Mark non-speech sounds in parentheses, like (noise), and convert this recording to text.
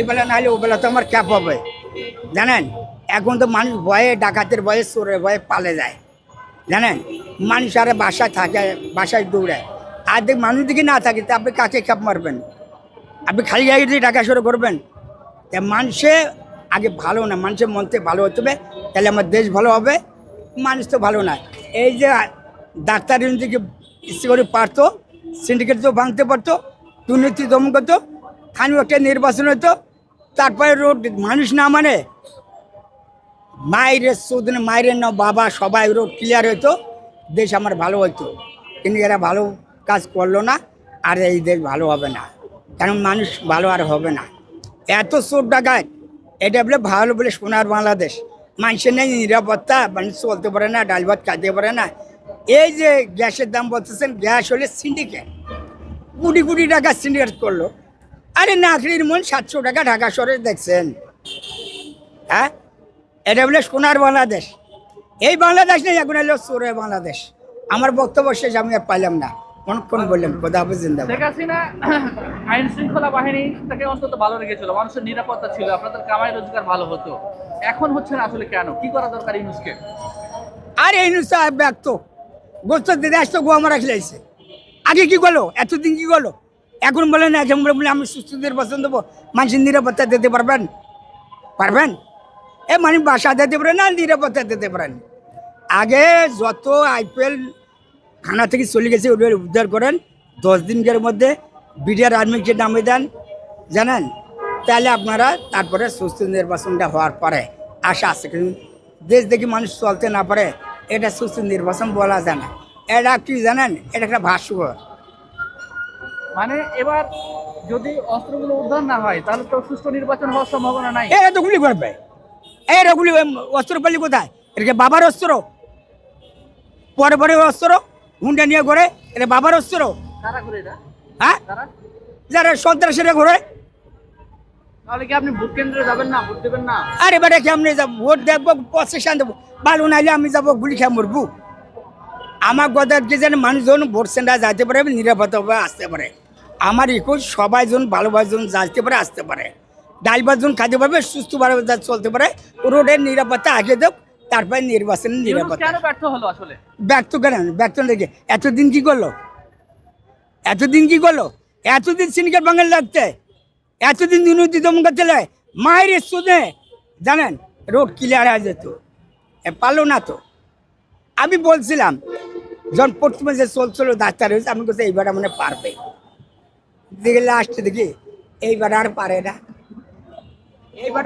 এবেলা নাহলে ওবেলা তো আমার ক্যাপ হবে। জানেন? এখন তো মানুষ ভয়ে, ডাকাতের ভয়ে, চোরের ভয়ে পালে যায়। জানেন? মানুষ আরে বাসায় থাকে, বাসায় দৌড়ায়। আর দেখ মানুষ দিকে না থাকে, তা আপনি কাকে ক্যাপ মারবেন? আপনি খালি জায়গা দিয়ে ডাকা শুরু করবেন? তা মানুষে আগে ভালো না, মানুষের মন থেকে ভালো হতে হবে। তাহলে আমার দেশ ভালো হবে। মানুষ তো ভালো না। এই যে ডাক্তার ইচ্ছে করে পারতো সিন্ডিকেট তো ভাঙতে পারতো, দুর্নীতি দমন করতো স্থানীয় একটা নির্বাচন হতো তারপরে রোড মানুষ না মানে মায়ের সুদিন মায়ের না বাবা, সবাই রোড ক্লিয়ার হতো দেশ আমার ভালো হতো কিন্তু এরা ভালো কাজ করল না, আর এই দেশ ভালো হবে না। কারণ মানুষ ভালো আর হবে না। এত চোর ডাকায় এটা বলে ভালো বলে সোনার বাংলাদেশ। মানুষের নেই নিরাপত্তা, মানুষ চলতে পারে না, ডাল ভাত খাইতে পারে না। এই যে গ্যাসের দাম বলতেছেন, গ্যাস হলে সিন্ডিকেট কোটি কোটি টাকা সিন্ডিকেট করল। আরে নাকরির মন সাতশো টাকা ঢাকা শহরে দেখছেন। হ্যাঁ? এটা বলে সোনার বাংলাদেশ। এই বাংলাদেশ নেই এখন এলো চোরের বাংলাদেশ। আমার বক্তব্য শেষ আমি আর পাইলাম না। অনেকক্ষণ বললাম খোদা হাফিজ জিন্দাবাদ। শেখ হাসিনা (coughs) আইন শৃঙ্খলা বাহিনী তাকে অন্তত ভালো রেখেছিল। মানুষের নিরাপত্তা ছিল আপনাদের কামাই রোজগার ভালো হতো। এখন হচ্ছে না আসলে কেন? কি করা দরকার ইউনুসকে? আর এই নুসা ব্যক্ত। গোস্ত দিতে আসতো গোয়া মারা খেলাইছে। আগে কি করল? এতদিন কি করল? এখন বলে না, এখন বলে, আমি সুস্থ, নির্বাচন দেবো। মানুষের নিরাপত্তা দিতে পারবেন? পারবেন? এ মানে বাসা দিতে পারেন না, নিরাপত্তা দিতে পারেন? আগে যত আইপিএল থানা থেকে চলে গেছে ওদের উদ্ধার করেন। দশ দিনের মধ্যে বিডিআর আর্মিকে নামে দেন, জানেন? তাহলে আপনারা তারপরে সুস্থ নির্বাচনটা হওয়ার পরে আশা আছে কিন্তু দেশ দেখি মানুষ চলতে না পারে। এটা সুস্থ নির্বাচন বলা যায় না। এটা কি জানেন? এটা একটা ভাস্কর মানে এবার যদি অস্ত্রগুলো উদ্ধার না হয় তাহলে তো সুষ্ঠু নির্বাচন হওয়ার সম্ভাবনা নাই। এরা তো গুলি করবে এরা গুলি অস্ত্র পালি কোথায়? এটা বাবার অস্ত্র। পরে পরে অস্ত্র হুন্ডা নিয়ে ঘরে এটা বাবার অস্ত্র। কারা করে এটা? হ্যাঁ? যারা সন্ত্রাসীরা ঘরে। তাহলে কি আপনি ভোট কেন্দ্রে যাবেন না? ভোট দেবেন না? আরে বেটা কেমনে যাব? ভোট দেবো ভালো নাইলে আমি যাব গুলি খেয়ে মরবো। আমার কথা কি জানে মানুষজন ভোট সেন্টার যাইতে পারে নিরাপদভাবে আসতে পারে। আমার ইকুল সবাই জন ভালোভাবে জন যাইতে পারে আসতে পারে। ড্রাইভার জন খাইতে পারবে সুস্থভাবে যা চলতে পারে রোডের নিরাপত্তা আগে দেখ তারপরে নির্বাচনের নিরাপত্তা। ব্যর্থ হলো আসলে? ব্যক্ত কেন? দেখে এতদিন কি করল? এতদিন কি করল? এতদিন সিনিকার বাঙালি লাগতে? এতদিন দুর্নীতি দমন করতে মায়ের সুদে জানেন রোড ক্লিয়ার হয়ে যেত। এ পারল না তো। আমি বলছিলাম যখন প্রথমে যে চলছিল ডাক্তার হয়েছে আমি বলছি এইবার মানে পারবে। দেখে লাস্ট দেখি এইবার আর পারে না। এইবার